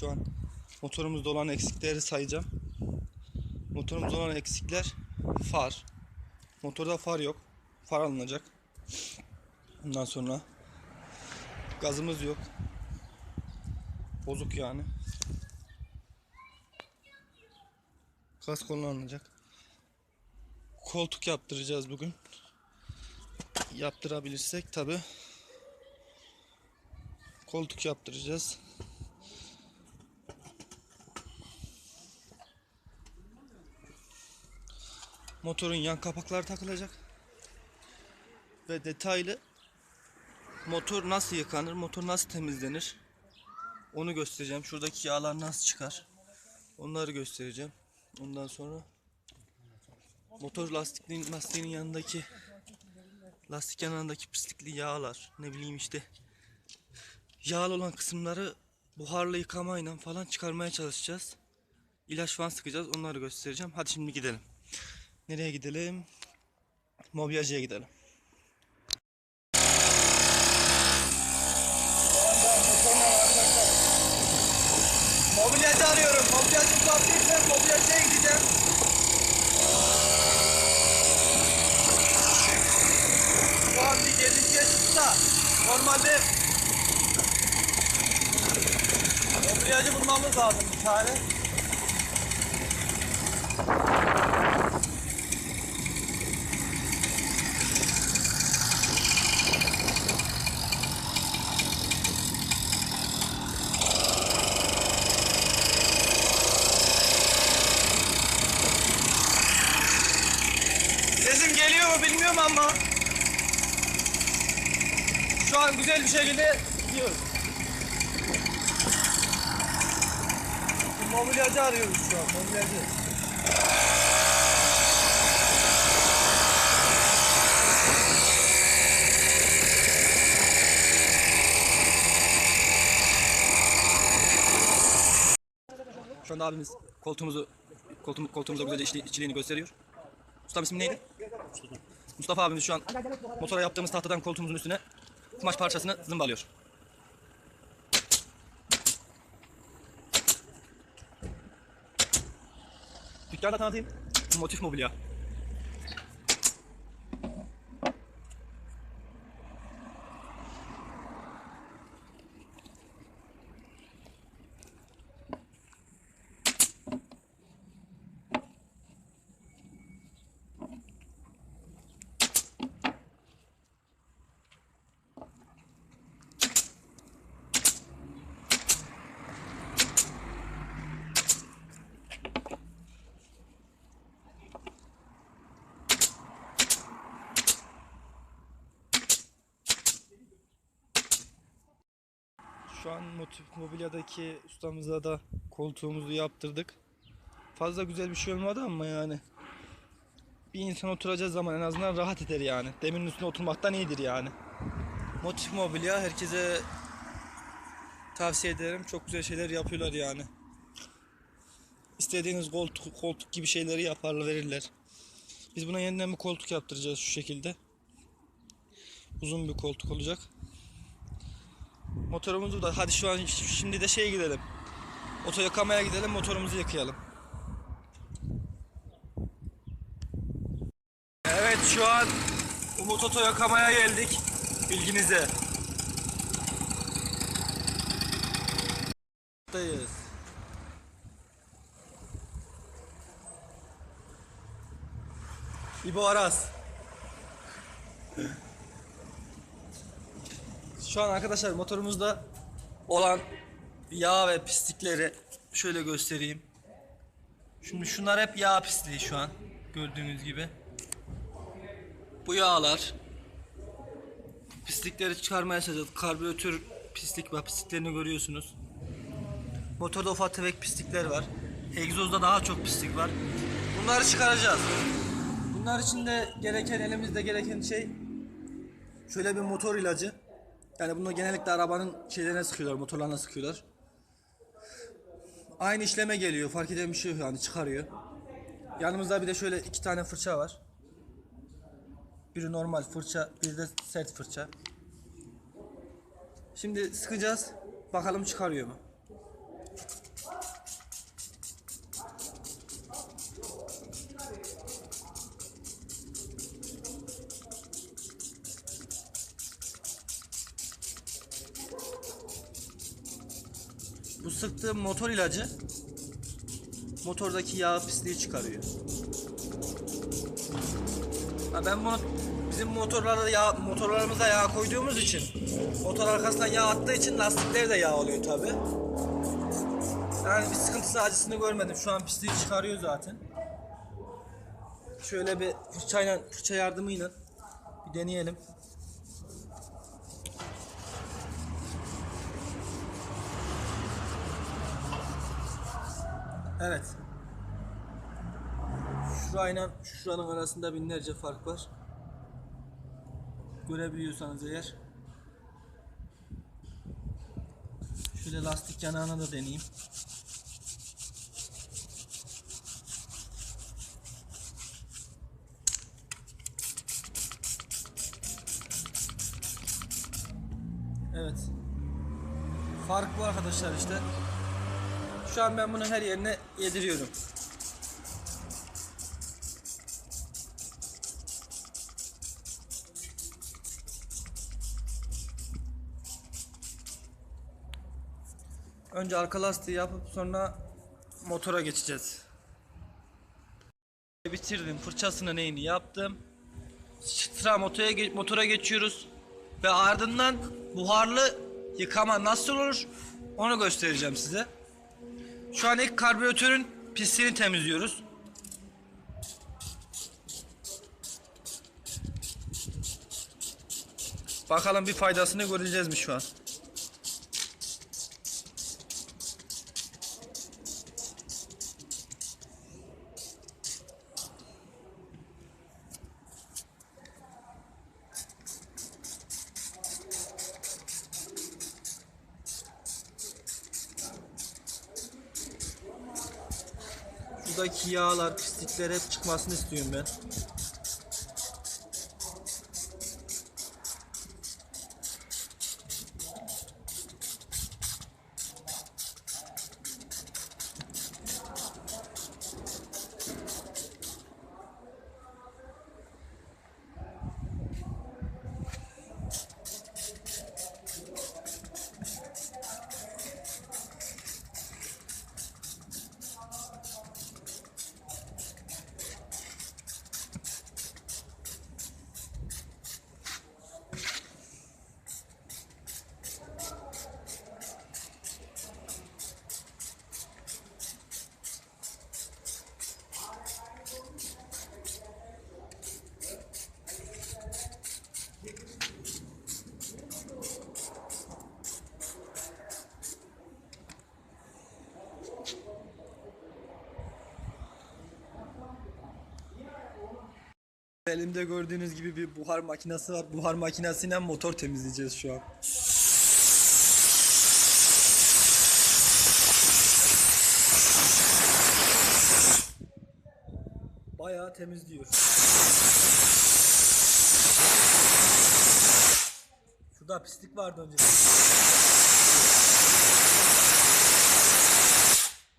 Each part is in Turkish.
şu an motorumuzda olan eksikleri sayacağım. Motorumuzda olan eksikler far. Motorda far yok. Far alınacak. Ondan sonra gazımız yok. Bozuk yani. Gaz kullanılacak. Koltuk yaptıracağız bugün. Yaptırabilirsek tabi. Koltuk yaptıracağız. Motorun yan kapakları takılacak. Ve detaylı motor nasıl yıkanır, motor nasıl temizlenir onu göstereceğim. Şuradaki yağlar nasıl çıkar onları göstereceğim. Ondan sonra motor lastikliğin, lastiğinin yanındaki lastik yanındaki pislikli yağlar ne bileyim işte yağlı olan kısımları buharlı yıkamayla falan çıkarmaya çalışacağız. İlaç falan sıkacağız onları göstereceğim. Hadi şimdi gidelim. Nereye gidelim? Mobilyacıya gidelim. Mobilyacı arıyorum. Mobilyacı değilse mobilyacıya gideceğim. Şu an bir gelince çıksa normalde mobilyacı bulmamız lazım bir tane. Sesim geliyor bilmiyorum ama şu an güzel bir şekilde gidiyoruz. Mobilyacı arıyoruz şu an, mobilyacı. Şu anda abimiz koltuğumuzu koltuğum, koltuğumuza güzelce içli, gösteriyor. Ustam ismi neydi? Mustafa abimiz şu an motora yaptığımız tahtadan koltuğumuzun üstüne kumaş parçasını zımbalıyor. Dükkanı da tanıtayım. Motif mobilya. Şu an mobilyadaki ustamıza da koltuğumuzu yaptırdık. Fazla güzel bir şey olmadı ama yani. Bir insan oturacağı zaman en azından rahat eder yani. Demirin üstüne oturmaktan iyidir yani. Motif mobilya herkese tavsiye ederim. Çok güzel şeyler yapıyorlar yani. İstediğiniz koltuk, koltuk gibi şeyleri yaparlar verirler. Biz buna yeniden bir koltuk yaptıracağız şu şekilde. Uzun bir koltuk olacak. Motorumuzu da hadi şu an şimdi de şeye gidelim. Oto yıkamaya gidelim motorumuzu yıkayalım. Evet şu an Umut Oto yıkamaya geldik. Bilginize. Buradayız. İbo Aras. Şu an arkadaşlar motorumuzda olan yağ ve pislikleri şöyle göstereyim. Şimdi şunlar hep yağ pisliği şu an gördüğünüz gibi. Bu yağlar pislikleri çıkarmaya çalışacağız. Karbüratör pislik var. Pisliklerini görüyorsunuz. Motorda ufak tefek pislikler var. Egzozda daha çok pislik var. Bunları çıkaracağız. Bunlar için de gereken elimizde gereken şey şöyle bir motor ilacı. Yani bunu genellikle arabanın şeylerine sıkıyorlar, motorlarına sıkıyorlar. Aynı işleme geliyor, fark eden bir şey yok yani çıkarıyor. Yanımızda bir de şöyle iki tane fırça var. Biri normal fırça, biri de sert fırça. Şimdi sıkacağız, bakalım çıkarıyor mu? Motor ilacı motordaki yağ pisliği çıkarıyor. Ha ben bunu bizim motorlarda yağ, motorlarımıza yağ koyduğumuz için motor arkasından yağ attığı için lastikleri de yağ oluyor tabi. Yani bir sıkıntısı acısını görmedim. Şu an pisliği çıkarıyor zaten. Şöyle bir fırçayla fırça yardımıyla bir deneyelim. Evet. Şurayla şuranın arasında binlerce fark var. Görebiliyorsanız eğer. Şöyle lastik yanağına da deneyeyim. Evet. Fark bu arkadaşlar işte. Şu an ben bunu her yerine yediriyorum. Önce arka lastiği yapıp sonra motora geçeceğiz. Bitirdim. Fırçasını neyini yaptım. Sıra motora, ge- motora geçiyoruz. Ve ardından buharlı yıkama nasıl olur onu göstereceğim size. Şu an ilk karbüratörün pisliğini temizliyoruz. Bakalım bir faydasını göreceğiz mi şu an? Şuradaki yağlar, pislikler hep çıkmasını istiyorum ben. Elimde gördüğünüz gibi bir buhar makinesi var. Buhar makinesiyle motor temizleyeceğiz şu an. Bayağı temizliyor. Şurada pislik vardı önce.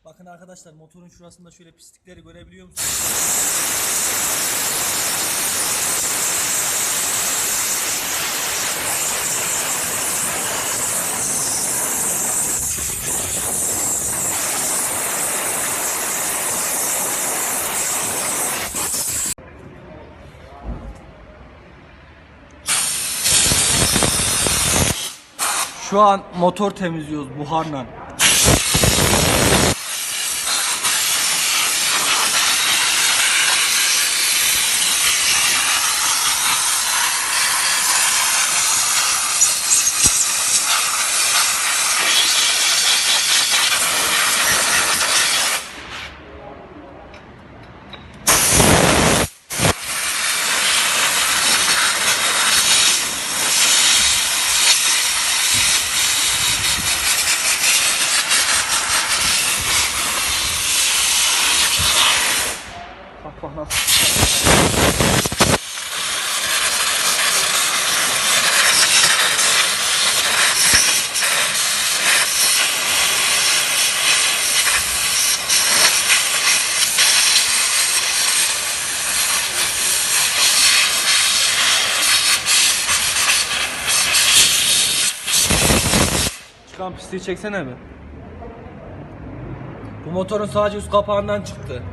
Bakın arkadaşlar motorun şurasında şöyle pislikleri görebiliyor musunuz? Şu an motor temizliyoruz buharla. Lan pisliği çeksene mi? Bu motorun sadece üst kapağından çıktı.